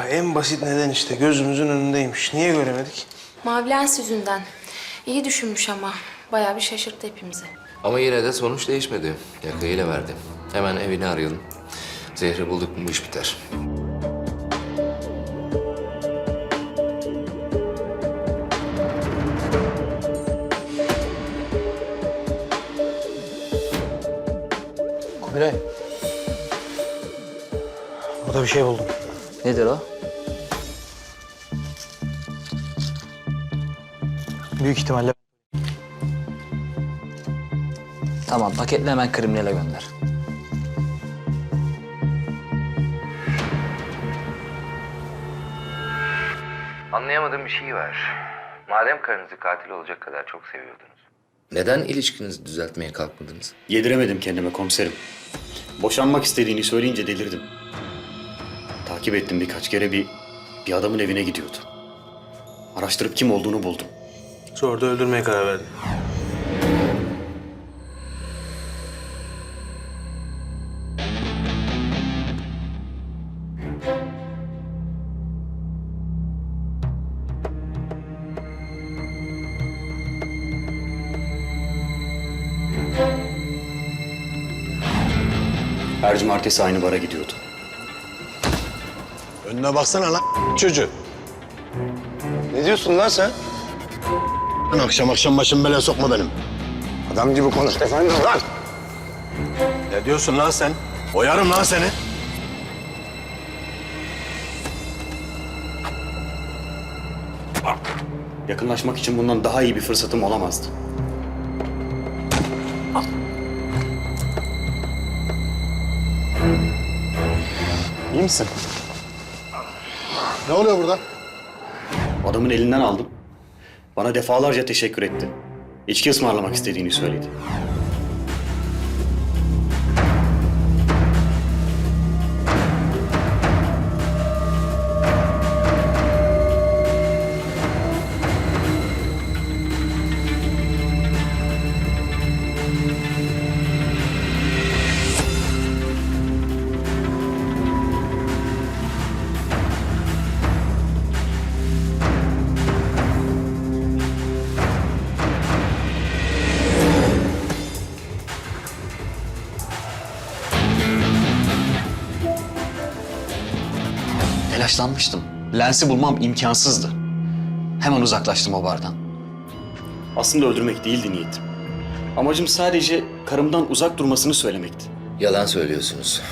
en basit neden işte gözümüzün önündeymiş. Niye göremedik? Mavi lens yüzünden. İyi düşünmüş ama. Bayağı bir şaşırttı hepimizi. Ama yine de sonuç değişmedi. Yakayı verdi. Hemen evini arayalım. Zehri bulduk mu bu iş biter. Kubilay. Burada bir şey buldum. Nedir o? Büyük ihtimalle Tamam paketle hemen kriminale gönder. Anlayamadığım bir şey var. Madem karınızı katil olacak kadar çok seviyordunuz. Neden ilişkinizi düzeltmeye kalkmadınız? Yediremedim kendime komiserim. Boşanmak istediğini söyleyince delirdim. Takip ettim birkaç kere bir, bir adamın evine gidiyordu. Araştırıp kim olduğunu buldum. sonra da öldürmeye karar verdim. Her cumartesi aynı bara gidiyordu. Önüne baksana lan çocuğu. Ne diyorsun lan sen? Lan akşam akşam başım belaya sokma benim. Adam gibi konuş efendim lan. Ne diyorsun lan sen? Oyarım lan seni. Yakınlaşmak için bundan daha iyi bir fırsatım olamazdı. İyi misin? Ne oluyor burada? Adamın elinden aldım. Bana defalarca teşekkür etti. İçki ısmarlamak istediğini söyledi. Telaşlanmıştım. Lensi bulmam imkansızdı. Hemen uzaklaştım o bardan. Aslında öldürmek değildi niyetim. Amacım sadece karımdan uzak durmasını söylemekti. Yalan söylüyorsunuz.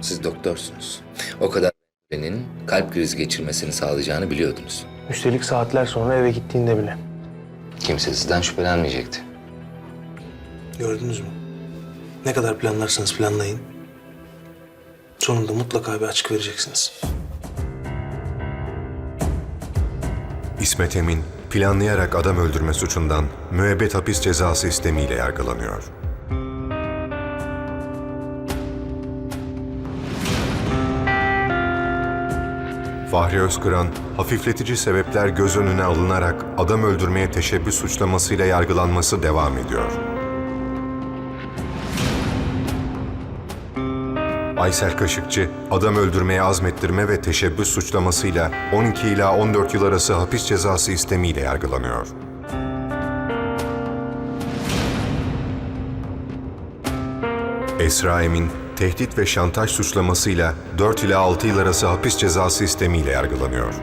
Siz doktorsunuz. O kadar birinin kalp krizi geçirmesini sağlayacağını biliyordunuz. Üstelik saatler sonra eve gittiğinde bile. Kimse sizden şüphelenmeyecekti. Gördünüz mü? Ne kadar planlarsanız planlayın. Sonunda mutlaka bir açık vereceksiniz. İsmet Emin, planlayarak adam öldürme suçundan müebbet hapis cezası istemiyle yargılanıyor. Fahri Özkıran, hafifletici sebepler göz önüne alınarak adam öldürmeye teşebbüs suçlamasıyla yargılanması devam ediyor. Aysel Kaşıkçı, adam öldürmeye azmettirme ve teşebbüs suçlamasıyla 12 ila 14 yıl arası hapis cezası istemiyle yargılanıyor. Esra Emin, tehdit ve şantaj suçlamasıyla 4 ila 6 yıl arası hapis cezası istemiyle yargılanıyor.